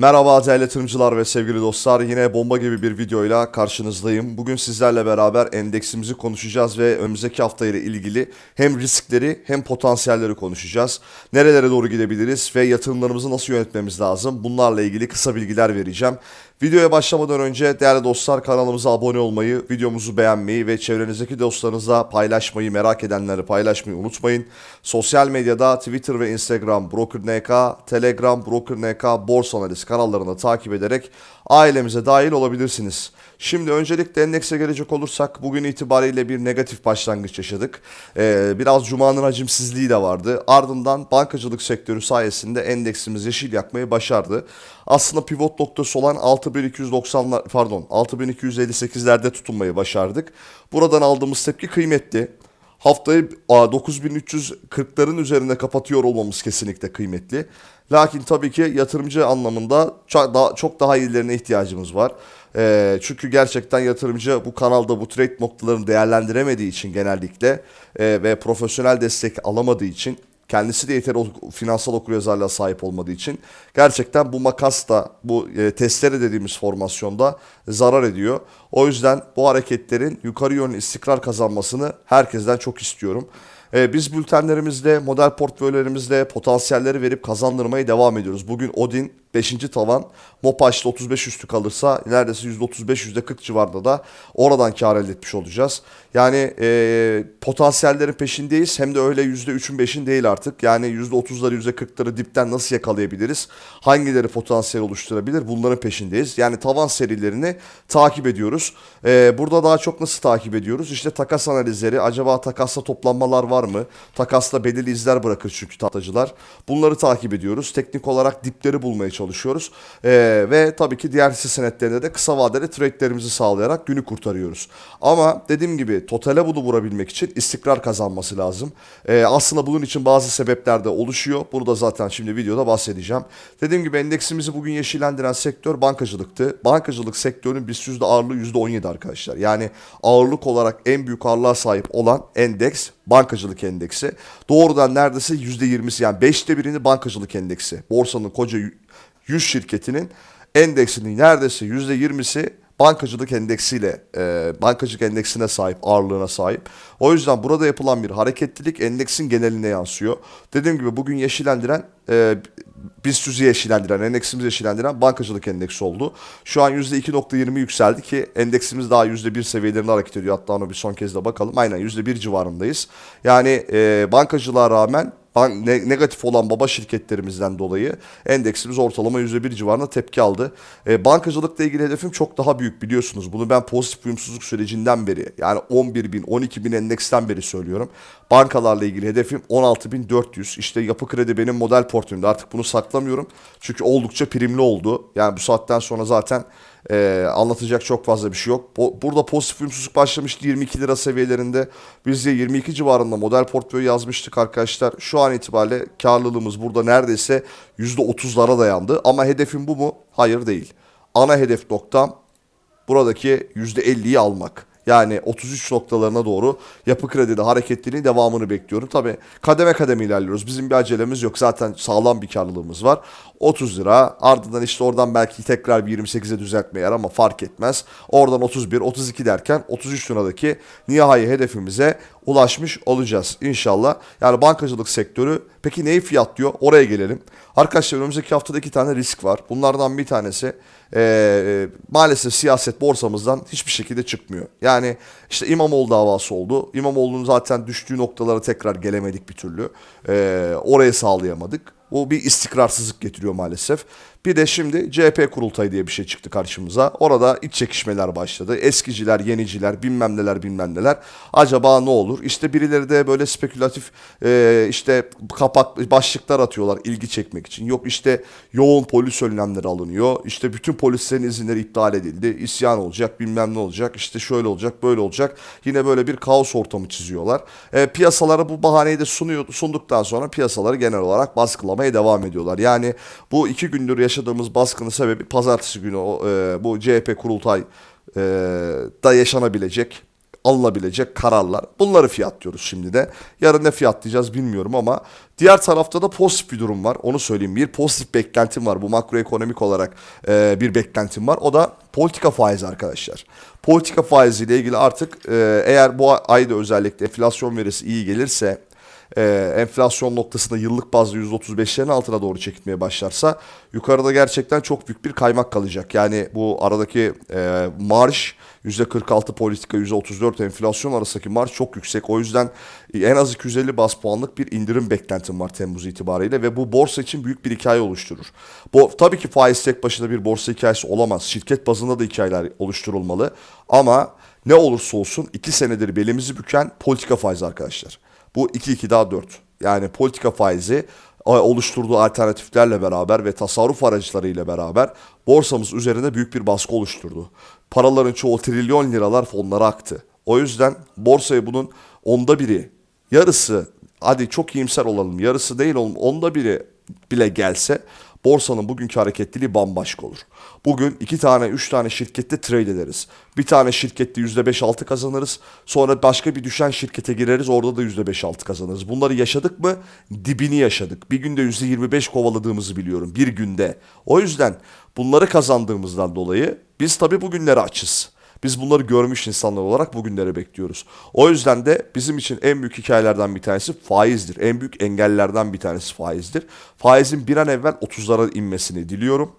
Merhaba değerli yatırımcılar ve sevgili dostlar. Yine bomba gibi bir videoyla karşınızdayım. Bugün sizlerle beraber endeksimizi konuşacağız ve önümüzdeki hafta ile ilgili hem riskleri hem potansiyelleri konuşacağız. Nerelere doğru gidebiliriz ve yatırımlarımızı nasıl yönetmemiz lazım? Bunlarla ilgili kısa bilgiler vereceğim. Videoya başlamadan önce değerli dostlar kanalımıza abone olmayı, videomuzu beğenmeyi ve çevrenizdeki dostlarınızla paylaşmayı, merak edenleri paylaşmayı unutmayın. Sosyal medyada Twitter ve Instagram BrokerNK, Telegram BrokerNK, Borsa Analiz kanallarını takip ederek ailemize dahil olabilirsiniz. Şimdi öncelikle endekse gelecek olursak bugün itibariyle bir negatif başlangıç yaşadık. Ee, biraz cumanın hacimsizliği de vardı. Ardından bankacılık sektörü sayesinde endeksimiz yeşil yakmayı başardı. Aslında pivot noktası olan 6290'lar pardon 6258'lerde tutunmayı başardık. Buradan aldığımız tepki kıymetli. Haftayı a, 9340'ların üzerinde kapatıyor olmamız kesinlikle kıymetli. Lakin tabii ki yatırımcı anlamında çok daha, çok daha iyilerine ihtiyacımız var. Ee, çünkü gerçekten yatırımcı bu kanalda bu trade noktalarını değerlendiremediği için genellikle e, ve profesyonel destek alamadığı için kendisi de yeteri ok- finansal okuryazarlığa sahip olmadığı için gerçekten bu makas da bu e, testere dediğimiz formasyonda zarar ediyor. O yüzden bu hareketlerin yukarı yönlü istikrar kazanmasını herkesten çok istiyorum. E, biz bültenlerimizde, model portföylerimizde potansiyelleri verip kazandırmaya devam ediyoruz. Bugün Odin 5. tavan, Mopaş'ta 35 üstü kalırsa neredeyse %35, %40 civarında da oradan kar elde etmiş olacağız. Yani e, potansiyellerin peşindeyiz hem de öyle %3'ün 5'in değil artık. Yani %30'ları %40'ları dipten nasıl yakalayabiliriz? Hangileri potansiyel oluşturabilir? Bunların peşindeyiz. Yani tavan serilerini takip ediyoruz. E, burada daha çok nasıl takip ediyoruz? İşte takas analizleri. Acaba takasla toplanmalar var mı? Takasla belirli izler bırakır çünkü tahtacılar. Bunları takip ediyoruz. Teknik olarak dipleri bulmaya çalışıyoruz. E, ve tabii ki diğer hisse senetlerinde de kısa vadeli trade'lerimizi sağlayarak günü kurtarıyoruz. Ama dediğim gibi totale bunu vurabilmek için istikrar kazanması lazım. E, aslında bunun için bazı sebepler de oluşuyor. Bunu da zaten şimdi videoda bahsedeceğim. Dediğim gibi endeksimizi bugün yeşillendiren sektör bankacılıktı. Bankacılık sektörünün BIST yüzde ağırlığı %17 arkadaşlar. Yani ağırlık olarak en büyük ağırlığa sahip olan endeks bankacılık endeksi. Doğrudan neredeyse %20'si yani 5'te birini bankacılık endeksi. Borsanın koca 100 şirketinin endeksinin neredeyse %20'si bankacılık endeksiyle e, bankacılık endeksine sahip ağırlığına sahip. O yüzden burada yapılan bir hareketlilik endeksin geneline yansıyor. Dediğim gibi bugün yeşillendiren e, yüzü yeşillendiren, endeksimizi yeşillendiren bankacılık endeksi oldu. Şu an %2.20 yükseldi ki endeksimiz daha %1 seviyelerinde hareket ediyor. Hatta onu bir son kez de bakalım. Aynen %1 civarındayız. Yani e, bankacılığa rağmen ban- ne- negatif olan baba şirketlerimizden dolayı endeksimiz ortalama %1 civarında tepki aldı. E, bankacılıkla ilgili hedefim çok daha büyük biliyorsunuz. Bunu ben pozitif uyumsuzluk sürecinden beri yani 11 bin 12 bin endeksten beri söylüyorum. Bankalarla ilgili hedefim 16.400. İşte yapı kredi benim model portföyümde artık bunu saklamıyorum. Çünkü oldukça primli oldu. Yani bu saatten sonra zaten e, anlatacak çok fazla bir şey yok. Po- Burada pozitif uyumsuzluk başlamıştı 22 lira seviyelerinde. Biz de 22 civarında model portföy yazmıştık arkadaşlar. Şu an itibariyle karlılığımız burada neredeyse %30'lara dayandı. Ama hedefim bu mu? Hayır değil. Ana hedef noktam buradaki %50'yi almak. Yani 33 noktalarına doğru yapı kredide hareketliliğin devamını bekliyorum. Tabi kademe kademe ilerliyoruz. Bizim bir acelemiz yok. Zaten sağlam bir karlılığımız var. 30 lira ardından işte oradan belki tekrar bir 28'e düzeltme yer ama fark etmez. Oradan 31, 32 derken 33 liradaki nihai hedefimize ulaşmış olacağız inşallah. Yani bankacılık sektörü peki neyi fiyatlıyor? Oraya gelelim. Arkadaşlar önümüzdeki haftada iki tane risk var. Bunlardan bir tanesi e, maalesef siyaset borsamızdan hiçbir şekilde çıkmıyor. Yani işte İmamoğlu davası oldu. İmamoğlu'nun zaten düştüğü noktalara tekrar gelemedik bir türlü. E, oraya sağlayamadık. Bu bir istikrarsızlık getiriyor maalesef. Bir de şimdi CHP kurultayı diye bir şey çıktı karşımıza. Orada iç çekişmeler başladı. Eskiciler, yeniciler, bilmem neler bilmem neler. Acaba ne olur? İşte birileri de böyle spekülatif e, işte kapak başlıklar atıyorlar ilgi çekmek için. Yok işte yoğun polis önlemleri alınıyor. İşte bütün polislerin izinleri iptal edildi. İsyan olacak bilmem ne olacak. İşte şöyle olacak böyle olacak. Yine böyle bir kaos ortamı çiziyorlar. E, piyasalara bu bahaneyi de sunuyor, sunduktan sonra piyasaları genel olarak baskılamaya devam ediyorlar. Yani bu iki gündür yaşadığımız baskının sebebi pazartesi günü e, bu CHP kurultay e, da yaşanabilecek alınabilecek kararlar. Bunları fiyatlıyoruz şimdi de. Yarın ne fiyatlayacağız bilmiyorum ama diğer tarafta da pozitif bir durum var. Onu söyleyeyim. Bir pozitif beklentim var. Bu makroekonomik olarak e, bir beklentim var. O da politika faizi arkadaşlar. Politika faiziyle ilgili artık eğer bu ayda özellikle enflasyon verisi iyi gelirse e, enflasyon noktasında yıllık bazda %35'lerin altına doğru çekilmeye başlarsa yukarıda gerçekten çok büyük bir kaymak kalacak. Yani bu aradaki e, marş %46 politika %34 enflasyon arasındaki marş çok yüksek. O yüzden en az 250 bas puanlık bir indirim beklentim var Temmuz itibariyle ve bu borsa için büyük bir hikaye oluşturur. Bu tabii ki faiz tek başına bir borsa hikayesi olamaz. Şirket bazında da hikayeler oluşturulmalı. Ama ne olursa olsun 2 senedir belimizi büken politika faizi arkadaşlar. Bu 2-2 daha 4. Yani politika faizi oluşturduğu alternatiflerle beraber ve tasarruf araçlarıyla beraber borsamız üzerinde büyük bir baskı oluşturdu. Paraların çoğu trilyon liralar fonlara aktı. O yüzden borsaya bunun onda biri, yarısı, hadi çok iyimser olalım, yarısı değil olalım, onda biri bile gelse borsanın bugünkü hareketliliği bambaşka olur. Bugün iki tane, üç tane şirkette trade ederiz. Bir tane şirkette yüzde beş altı kazanırız. Sonra başka bir düşen şirkete gireriz. Orada da yüzde beş altı kazanırız. Bunları yaşadık mı? Dibini yaşadık. Bir günde yüzde yirmi beş kovaladığımızı biliyorum. Bir günde. O yüzden bunları kazandığımızdan dolayı biz tabii bugünleri açız. Biz bunları görmüş insanlar olarak bugünleri bekliyoruz. O yüzden de bizim için en büyük hikayelerden bir tanesi faizdir. En büyük engellerden bir tanesi faizdir. Faizin bir an evvel 30'lara inmesini diliyorum.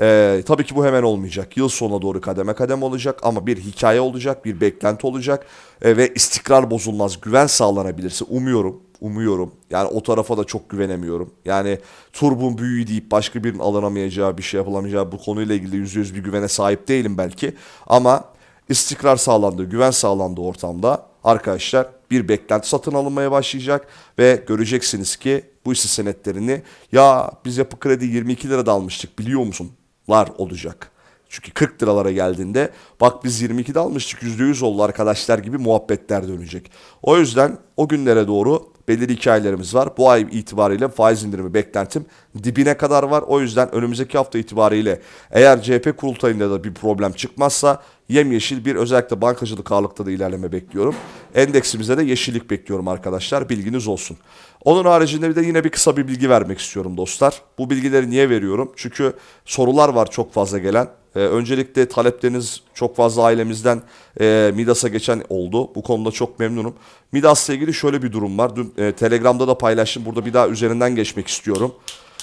Ee, tabii ki bu hemen olmayacak. Yıl sonuna doğru kademe kademe olacak ama bir hikaye olacak, bir beklenti olacak ee, ve istikrar bozulmaz, güven sağlanabilirse umuyorum. Umuyorum. Yani o tarafa da çok güvenemiyorum. Yani turbun büyüğü deyip başka birinin alınamayacağı bir şey yapılamayacağı bu konuyla ilgili yüzde yüz bir güvene sahip değilim belki. Ama istikrar sağlandığı, güven sağlandığı ortamda arkadaşlar bir beklenti satın alınmaya başlayacak ve göreceksiniz ki bu hisse senetlerini ya biz yapı kredi 22 lirada almıştık biliyor musun? lar olacak. Çünkü 40 liralara geldiğinde bak biz 22'de almıştık %100 oldu arkadaşlar gibi muhabbetler dönecek. O yüzden o günlere doğru belirli hikayelerimiz var. Bu ay itibariyle faiz indirimi beklentim dibine kadar var. O yüzden önümüzdeki hafta itibariyle eğer CHP kurultayında da bir problem çıkmazsa yemyeşil bir özellikle bankacılık ağırlıkta da ilerleme bekliyorum. Endeksimizde de yeşillik bekliyorum arkadaşlar. Bilginiz olsun. Onun haricinde bir de yine bir kısa bir bilgi vermek istiyorum dostlar. Bu bilgileri niye veriyorum? Çünkü sorular var çok fazla gelen. Ee, öncelikle talepleriniz çok fazla ailemizden e, Midas'a geçen oldu. Bu konuda çok memnunum. Midas'la ilgili şöyle bir durum var. Dün e, Telegram'da da paylaştım. Burada bir daha üzerinden geçmek istiyorum.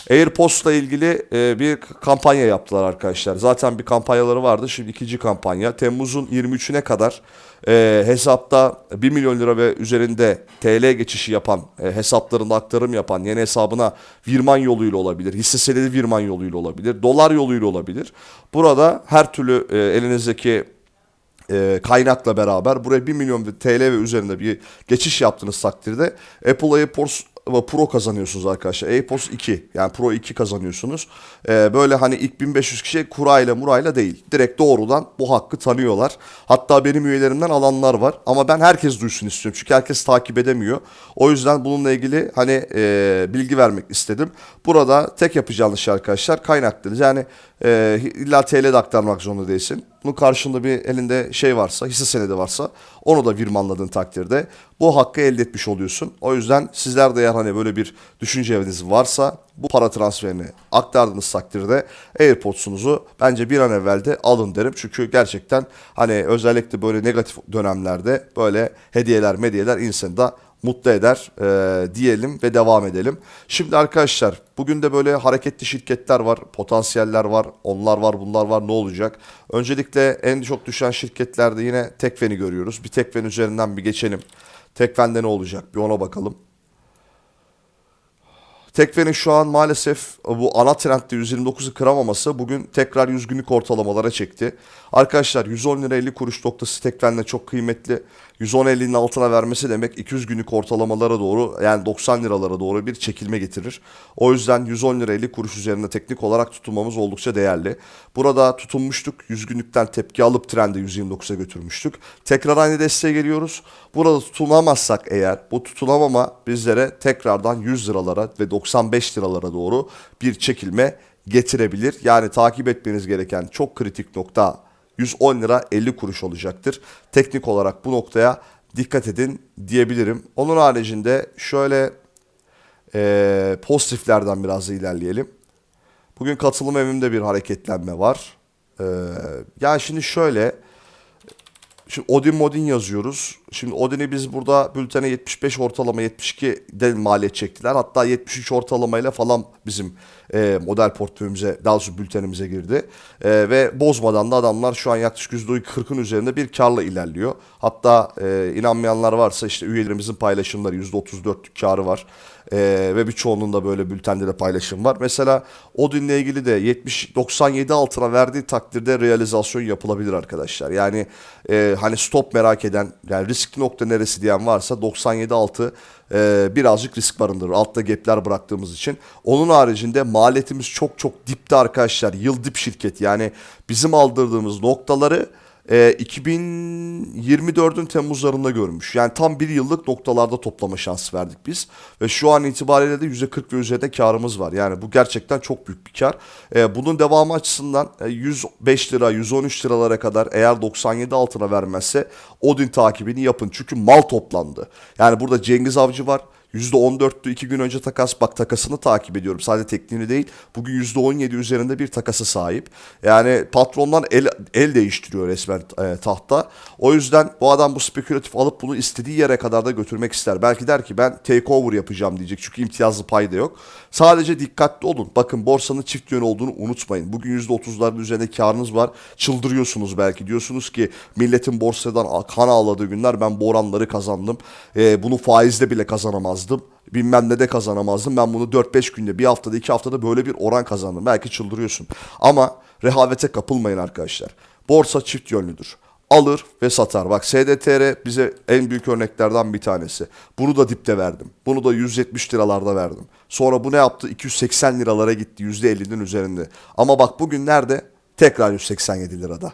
AirPods'la ilgili e, bir kampanya yaptılar arkadaşlar. Zaten bir kampanyaları vardı. Şimdi ikinci kampanya. Temmuz'un 23'üne kadar e, hesapta 1 milyon lira ve üzerinde TL geçişi yapan, e, hesaplarında aktarım yapan, yeni hesabına virman yoluyla olabilir, hisse senedi virman yoluyla olabilir, dolar yoluyla olabilir. Burada her türlü e, elinizdeki e, kaynakla beraber buraya 1 milyon TL ve üzerinde bir geçiş yaptığınız takdirde Apple AirPods Pro kazanıyorsunuz arkadaşlar. AirPods 2 yani Pro 2 kazanıyorsunuz. Ee, böyle hani ilk 1500 kişi kurayla murayla değil. Direkt doğrudan bu hakkı tanıyorlar. Hatta benim üyelerimden alanlar var. Ama ben herkes duysun istiyorum. Çünkü herkes takip edemiyor. O yüzden bununla ilgili hani e, bilgi vermek istedim. Burada tek yapacağınız şey arkadaşlar kaynaklarınız. Yani e, illa TL'de aktarmak zorunda değilsin. Bunun karşında bir elinde şey varsa, hisse senedi varsa onu da virmanladığın takdirde bu hakkı elde etmiş oluyorsun. O yüzden sizler de eğer hani böyle bir düşünceniz varsa bu para transferini aktardığınız takdirde AirPods'unuzu bence bir an evvel de alın derim. Çünkü gerçekten hani özellikle böyle negatif dönemlerde böyle hediyeler medyeler insanı da mutlu eder e, diyelim ve devam edelim. Şimdi arkadaşlar bugün de böyle hareketli şirketler var, potansiyeller var, onlar var, bunlar var ne olacak? Öncelikle en çok düşen şirketlerde yine Tekfen'i görüyoruz. Bir Tekfen üzerinden bir geçelim. Tekfen'de ne olacak bir ona bakalım. Tekfen'in şu an maalesef bu ana trendde 129'u kıramaması bugün tekrar 100 günlük ortalamalara çekti. Arkadaşlar 110 lira 50 kuruş noktası Tekfen'de çok kıymetli. 110.50'nin altına vermesi demek 200 günlük ortalamalara doğru yani 90 liralara doğru bir çekilme getirir. O yüzden 110 lira 50 kuruş üzerinde teknik olarak tutulmamız oldukça değerli. Burada tutunmuştuk. 100 günlükten tepki alıp trendi 129'a götürmüştük. Tekrar aynı desteğe geliyoruz. Burada tutunamazsak eğer bu tutunamama bizlere tekrardan 100 liralara ve 95 liralara doğru bir çekilme getirebilir. Yani takip etmeniz gereken çok kritik nokta 110 lira 50 kuruş olacaktır. Teknik olarak bu noktaya dikkat edin diyebilirim. Onun haricinde şöyle e, pozitiflerden biraz ilerleyelim. Bugün katılım evimde bir hareketlenme var. Ee, yani şimdi şöyle Şimdi Odin Modin yazıyoruz. Şimdi Odin'i biz burada bültene 75 ortalama 72 de maliyet çektiler. Hatta 73 ortalamayla falan bizim e, model portföyümüze daha doğrusu bültenimize girdi. E, ve bozmadan da adamlar şu an yaklaşık %40'ın üzerinde bir karla ilerliyor. Hatta e, inanmayanlar varsa işte üyelerimizin paylaşımları %34 karı var. Ee, ve birçoğunun da böyle bültende de paylaşım var. Mesela Odin'le ilgili de 70 97 altına verdiği takdirde realizasyon yapılabilir arkadaşlar. Yani e, hani stop merak eden yani riskli nokta neresi diyen varsa 97 altı e, birazcık risk barındırır. Altta gapler bıraktığımız için. Onun haricinde maliyetimiz çok çok dipte arkadaşlar. Yıl dip şirket yani bizim aldırdığımız noktaları e, 2024'ün Temmuzlarında görmüş. Yani tam bir yıllık noktalarda toplama şansı verdik biz. Ve şu an itibariyle de %40 ve üzerinde karımız var. Yani bu gerçekten çok büyük bir kar. E, bunun devamı açısından e, 105 lira, 113 liralara kadar eğer 97 altına vermezse Odin takibini yapın. Çünkü mal toplandı. Yani burada Cengiz Avcı var. %14'tü 2 gün önce takas. Bak takasını takip ediyorum. Sadece tekniğini değil. Bugün %17 üzerinde bir takası sahip. Yani patrondan el, el değiştiriyor resmen e, tahta. O yüzden bu adam bu spekülatif alıp bunu istediği yere kadar da götürmek ister. Belki der ki ben takeover yapacağım diyecek. Çünkü imtiyazlı pay da yok. Sadece dikkatli olun. Bakın borsanın çift yönü olduğunu unutmayın. Bugün %30'ların üzerinde karınız var. Çıldırıyorsunuz belki. Diyorsunuz ki milletin borsadan kan ağladığı günler ben bu oranları kazandım. E, bunu faizle bile kazanamazdım bilmem ne de kazanamazdım. Ben bunu 4-5 günde, bir haftada, iki haftada böyle bir oran kazandım. Belki çıldırıyorsun. Ama rehavete kapılmayın arkadaşlar. Borsa çift yönlüdür. Alır ve satar. Bak SDTR bize en büyük örneklerden bir tanesi. Bunu da dipte verdim. Bunu da 170 liralarda verdim. Sonra bu ne yaptı? 280 liralara gitti. %50'nin üzerinde. Ama bak bugün nerede? Tekrar 187 lirada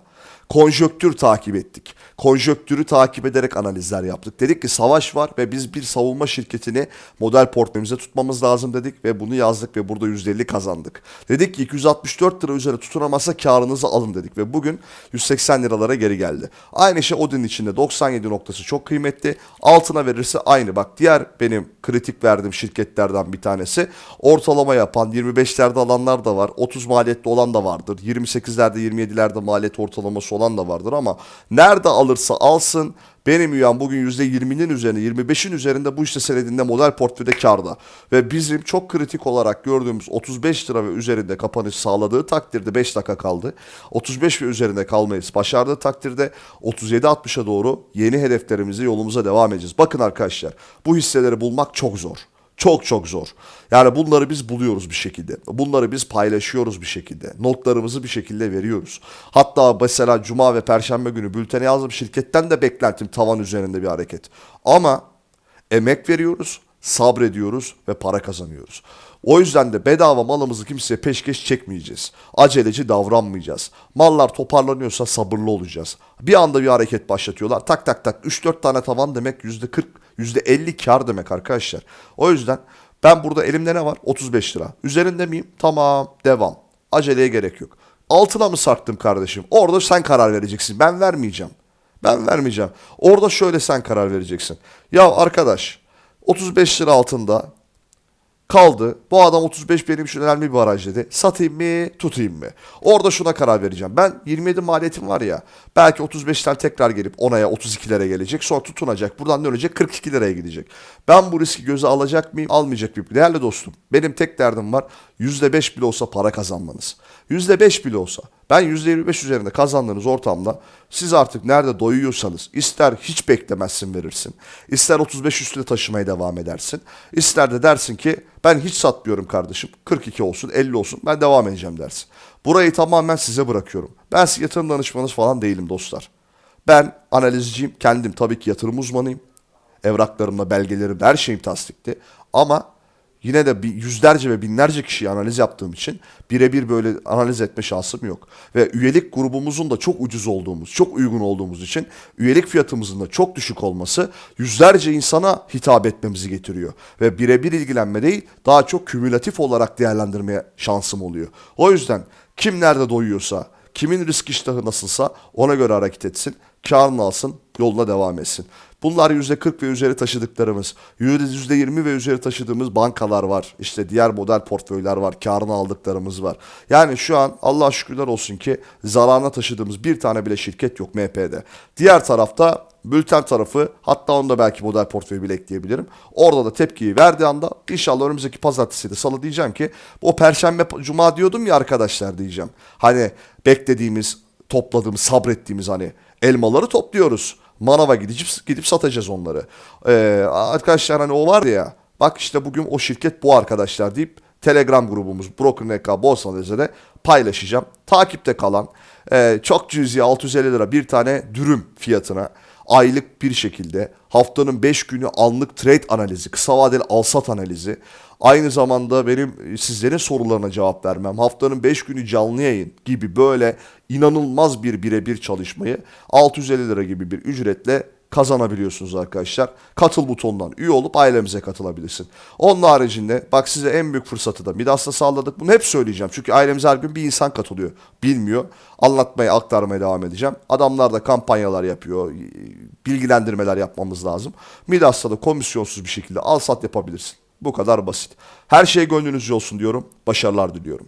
konjöktür takip ettik. Konjöktürü takip ederek analizler yaptık. Dedik ki savaş var ve biz bir savunma şirketini model portföyümüze tutmamız lazım dedik ve bunu yazdık ve burada %50 kazandık. Dedik ki 264 lira üzerine tutunamazsa karınızı alın dedik ve bugün 180 liralara geri geldi. Aynı şey Odin içinde 97 noktası çok kıymetli. Altına verirse aynı. Bak diğer benim kritik verdiğim şirketlerden bir tanesi. Ortalama yapan 25'lerde alanlar da var. 30 maliyetli olan da vardır. 28'lerde 27'lerde maliyet ortalaması olan da vardır ama nerede alırsa alsın benim üyem bugün %20'nin üzerinde 25'in üzerinde bu işte senedinde model portföyde karda. Ve bizim çok kritik olarak gördüğümüz 35 lira ve üzerinde kapanış sağladığı takdirde 5 dakika kaldı. 35 ve üzerinde kalmayız. Başardığı takdirde 37-60'a doğru yeni hedeflerimizi yolumuza devam edeceğiz. Bakın arkadaşlar bu hisseleri bulmak çok zor. Çok çok zor. Yani bunları biz buluyoruz bir şekilde. Bunları biz paylaşıyoruz bir şekilde. Notlarımızı bir şekilde veriyoruz. Hatta mesela cuma ve perşembe günü bültene yazdığım şirketten de beklentim tavan üzerinde bir hareket. Ama emek veriyoruz, sabrediyoruz ve para kazanıyoruz. O yüzden de bedava malımızı kimseye peşkeş çekmeyeceğiz. Aceleci davranmayacağız. Mallar toparlanıyorsa sabırlı olacağız. Bir anda bir hareket başlatıyorlar. Tak tak tak 3-4 tane tavan demek %40, %50 kar demek arkadaşlar. O yüzden ben burada elimde ne var? 35 lira. Üzerinde miyim? Tamam devam. Aceleye gerek yok. Altına mı sarttım kardeşim? Orada sen karar vereceksin. Ben vermeyeceğim. Ben vermeyeceğim. Orada şöyle sen karar vereceksin. Ya arkadaş 35 lira altında kaldı. Bu adam 35 benim için önemli bir baraj dedi. Satayım mı tutayım mı? Orada şuna karar vereceğim. Ben 27 maliyetim var ya. Belki 35'ten tekrar gelip 10'aya 32'lere gelecek. Sonra tutunacak. Buradan dönecek 42 liraya gidecek. Ben bu riski göze alacak mıyım? Almayacak mıyım? Değerli dostum benim tek derdim var. %5 bile olsa para kazanmanız. %5 bile olsa. Ben %25 üzerinde kazandığınız ortamda siz artık nerede doyuyorsanız ister hiç beklemezsin verirsin. ister 35 üstüne taşımaya devam edersin. ister de dersin ki ben hiç satmıyorum kardeşim. 42 olsun 50 olsun ben devam edeceğim dersin. Burayı tamamen size bırakıyorum. Ben yatırım danışmanınız falan değilim dostlar. Ben analizciyim. Kendim tabii ki yatırım uzmanıyım. Evraklarımla, belgelerimle her şeyim tasdikli. Ama yine de bir yüzlerce ve binlerce kişiyi analiz yaptığım için birebir böyle analiz etme şansım yok. Ve üyelik grubumuzun da çok ucuz olduğumuz, çok uygun olduğumuz için üyelik fiyatımızın da çok düşük olması yüzlerce insana hitap etmemizi getiriyor. Ve birebir ilgilenme değil, daha çok kümülatif olarak değerlendirmeye şansım oluyor. O yüzden kim nerede doyuyorsa, Kimin risk iştahı nasılsa ona göre hareket etsin. Karını alsın, yoluna devam etsin. Bunlar %40 ve üzeri taşıdıklarımız. %20 ve üzeri taşıdığımız bankalar var. İşte diğer model portföyler var. Karını aldıklarımız var. Yani şu an Allah şükürler olsun ki zararına taşıdığımız bir tane bile şirket yok MP'de. Diğer tarafta bülten tarafı hatta onda belki model portföyü bile ekleyebilirim. Orada da tepkiyi verdiği anda inşallah önümüzdeki pazartesi de salı diyeceğim ki o perşembe cuma diyordum ya arkadaşlar diyeceğim. Hani beklediğimiz topladığımız sabrettiğimiz hani elmaları topluyoruz. Manava gidip gidip satacağız onları. Ee, arkadaşlar hani o var ya bak işte bugün o şirket bu arkadaşlar deyip Telegram grubumuz Broker NK Borsa Analizi'de paylaşacağım. Takipte kalan e, çok cüzi 650 lira bir tane dürüm fiyatına aylık bir şekilde haftanın 5 günü anlık trade analizi, kısa vadeli alsat analizi, aynı zamanda benim sizlerin sorularına cevap vermem, haftanın 5 günü canlı yayın gibi böyle inanılmaz bir birebir çalışmayı 650 lira gibi bir ücretle kazanabiliyorsunuz arkadaşlar. Katıl butonundan üye olup ailemize katılabilirsin. Onun haricinde bak size en büyük fırsatı da Midas'ta sağladık. Bunu hep söyleyeceğim. Çünkü ailemize her gün bir insan katılıyor. Bilmiyor. Anlatmaya, aktarmaya devam edeceğim. Adamlar da kampanyalar yapıyor. Bilgilendirmeler yapmamız lazım. Midas'ta da komisyonsuz bir şekilde al sat yapabilirsin. Bu kadar basit. Her şey gönlünüzce olsun diyorum. Başarılar diliyorum.